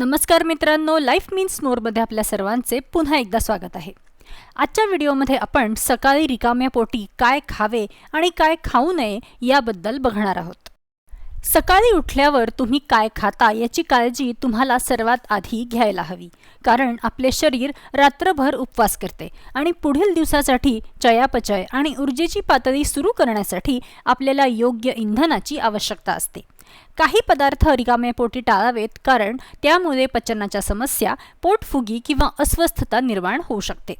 नमस्कार मित्रांनो life means नोरमध्ये आपल्या सर्वांचे पुन्हा एकदा स्वागत आहे. आजच्या व्हिडिओमध्ये आपण सकाळी रिकाम्या पोटी काय खावे आणि काय खाऊ नये याबद्दल बघणार आहोत. सकाळी उठल्यावर तुम्ही काय खाता याची काळजी तुम्हाला सर्वात आधी घ्यायला हवी कारण आपले शरीर रात्रभर उपवास करते आणि पुढील दिवसासाठी चयापचय आणि ऊर्जेची पातळी सुरू करण्यासाठी आपल्याला योग्य इंधनाची आवश्यकता असते. काही पदार्थ रिकाम्या पोटी टाळावेत कारण त्यामुळे पचनाच्या समस्या पोटफुगी किंवा अस्वस्थता निर्माण होऊ शकते.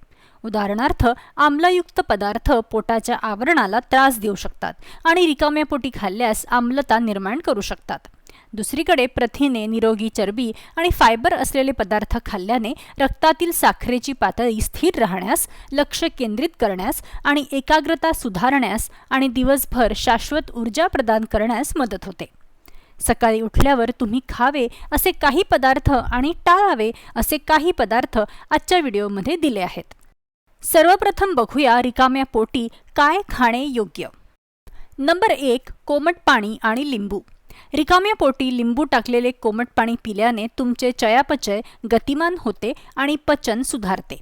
उदाहरणार्थ आम्लयुक्त पदार्थ पोटाच्या आवरणाला त्रास देऊ शकतात आणि रिकाम्या पोटी खाल्ल्यास आम्लता निर्माण करू शकतात. दुसरीकडे प्रथिने निरोगी चरबी आणि फायबर असलेले पदार्थ खाल्ल्याने रक्तातील साखरेची पातळी स्थिर राहण्यास लक्ष केंद्रित करण्यास आणि एकाग्रता सुधारण्यास आणि दिवसभर शाश्वत ऊर्जा प्रदान करण्यास मदत होते. सकाळी उठल्यावर तुम्ही खावे असे काही पदार्थ आणि टाळावे असे काही पदार्थ आजच्या व्हिडिओमध्ये दिले आहेत. सर्वप्रथम बघूया रिकाम्या पोटी काय खाणे योग्य. नंबर एक कोमट पाणी आणि लिंबू. रिकाम्या पोटी लिंबू टाकलेले कोमट पाणी पिल्याने तुमचे चयापचय गतिमान होते आणि पचन सुधारते.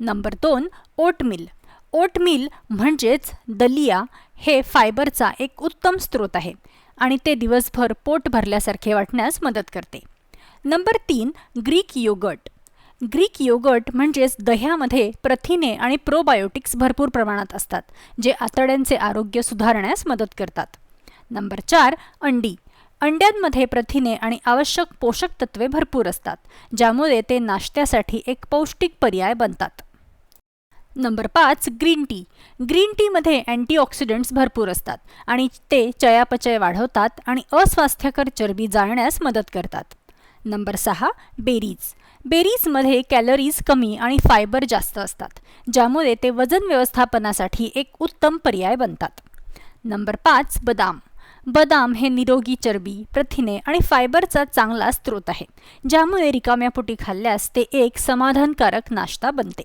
नंबर दोन ओटमिल. ओटमिल म्हणजेच दलिया हे फायबरचा एक उत्तम स्रोत आहे. आणि ते दिवसभर पोट भरल्यासारखे वाटण्यास मदत करते. नंबर तीन ग्रीक योगट ग्रीक योगट म्हणजेच दह्यामध्ये प्रथिने आणि प्रोबायोटिक्स भरपूर प्रमाणात असतात जे आतड्यांचे आरोग्य सुधारण्यास मदत करतात. नंबर चार अंडी. अंड्यांमध्ये प्रथिने आणि आवश्यक पोषक तत्वे भरपूर असतात ज्यामुळे ते नाश्त्यासाठी एक पौष्टिक पर्याय बनतात. नंबर पाच ग्रीन टी. ग्रीन टीमध्ये अँटीऑक्सिडंट्स भरपूर असतात आणि ते चयापचय वाढवतात आणि अस्वास्थ्यकर चरबी जाळण्यास मदत करतात. नंबर सहा बेरीज. बेरीजमध्ये कॅलरीज कमी आणि फायबर जास्त असतात ज्यामुळे ते वजन व्यवस्थापनासाठी एक उत्तम पर्याय बनतात. नंबर पाच बदाम. बदाम हे निरोगी चरबी प्रथिने आणि फायबरचा चांगला स्रोत आहे ज्यामुळे रिकाम्या पोटी खाल्ल्यास ते एक समाधानकारक नाश्ता बनते.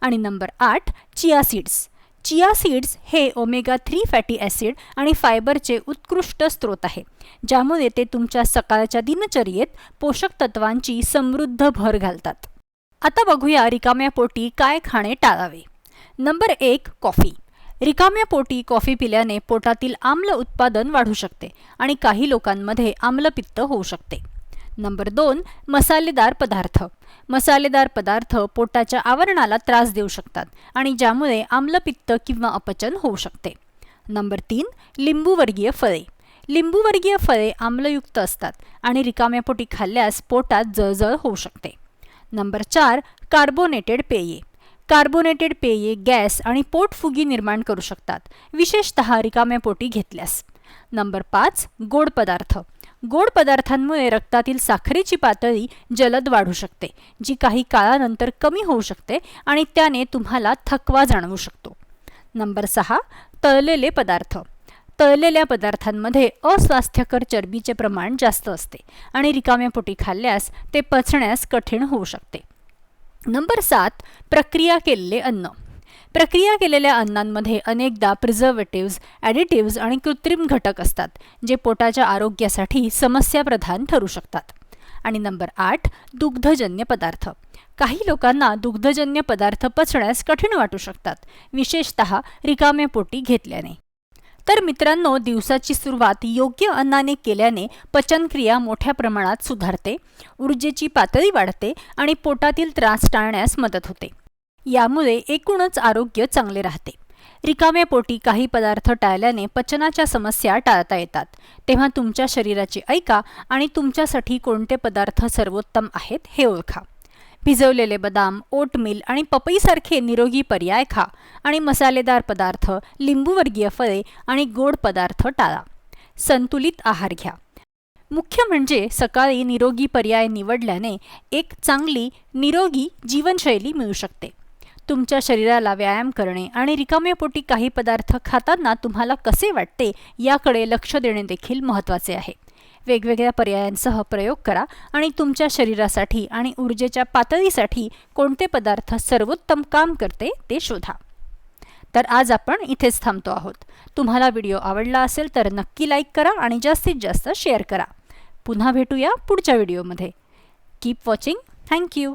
आणि नंबर आठ चिया सीड्स. चिया सीड्स हे ओमेगा थ्री फॅटी ॲसिड आणि फायबरचे उत्कृष्ट स्रोत आहे ज्यामुळे ते तुमच्या सकाळच्या दिनचर्येत पोषक तत्वांची समृद्ध भर घालतात. आता बघूया रिकाम्या पोटी काय खाणे टाळावे. नंबर एक कॉफी. रिकाम्या पोटी कॉफी पिल्याने पोटातील आम्ल उत्पादन वाढू शकते आणि काही लोकांमध्ये आम्लपित्त होऊ शकते. नंबर दोन मसालेदार पदार्थ. मसालेदार पदार्थ पोटाच्या आवरणाला त्रास देऊ शकतात आणि ज्यामुळे आम्लपित्त किंवा अपचन होऊ शकते. नंबर तीन लिंबूवर्गीय फळे. लिंबूवर्गीय फळे आम्लयुक्त असतात आणि रिकाम्या पोटी खाल्ल्यास पोटात जळजळ होऊ शकते. नंबर चार कार्बोनेटेड पेये. कार्बोनेटेड पेये गॅस आणि पोटफुगी निर्माण करू शकतात विशेषतः रिकाम्या पोटी घेतल्यास. नंबर पाच गोड पदार्थ. गोड पदार्थांमुळे रक्तातील साखरेची पातळी जलद वाढू शकते जी काही काळानंतर कमी होऊ शकते आणि त्याने तुम्हाला थकवा जाणवू शकतो. नंबर सहा तळलेले पदार्थ. तळलेल्या पदार्थांमध्ये अस्वास्थ्यकर चरबीचे प्रमाण जास्त असते आणि रिकाम्या पोटी खाल्ल्यास ते पचण्यास कठीण होऊ शकते. नंबर सात प्रक्रिया केलेले अन्न. प्रक्रिया केलेल्या अन्नांमध्ये अनेकदा प्रिझर्वेटिव्ज ॲडिटिव्ज आणि कृत्रिम घटक असतात जे पोटाच्या आरोग्यासाठी समस्याप्रधान ठरू शकतात. आणि नंबर आठ दुग्धजन्य पदार्थ. काही लोकांना दुग्धजन्य पदार्थ पचण्यास कठीण वाटू शकतात विशेषत रिकामे पोटी घेतल्याने. तर मित्रांनो दिवसाची सुरुवात योग्य अन्नाने केल्याने पचनक्रिया मोठ्या प्रमाणात सुधारते ऊर्जेची पातळी वाढते आणि पोटातील त्रास टाळण्यास मदत होते. यामुळे एकूणच आरोग्य चांगले राहते. रिकाम्या पोटी काही पदार्थ टाळल्याने पचनाच्या समस्या टाळता येतात. तेव्हा तुमच्या शरीराची ऐका आणि तुमच्यासाठी कोणते पदार्थ सर्वोत्तम आहेत हे ओळखा. भिजवलेले बदाम ओटमिल आणि पपईसारखे निरोगी पर्याय खा आणि मसालेदार पदार्थ लिंबूवर्गीय फळे आणि गोड पदार्थ टाळा. संतुलित आहार घ्या. मुख्य म्हणजे सकाळी निरोगी पर्याय निवडल्याने एक चांगली निरोगी जीवनशैली मिळू शकते. तुमच्या शरीराला व्यायाम करणे आणि रिकाम्यापोटी काही पदार्थ खाताना तुम्हाला कसे वाटते याकडे लक्ष देणे देखील महत्त्वाचे आहे. वेगवेगळ्या पर्यायांसह प्रयोग करा आणि तुमच्या शरीरासाठी आणि ऊर्जेच्या पातळीसाठी कोणते पदार्थ सर्वोत्तम काम करते ते शोधा. तर आज आपण इथेच थांबतो आहोत. तुम्हाला व्हिडिओ आवडला असेल तर नक्की लाईक करा आणि जास्तीत जास्त शेअर करा. पुन्हा भेटूया पुढच्या व्हिडिओमध्ये. Keep watching thank you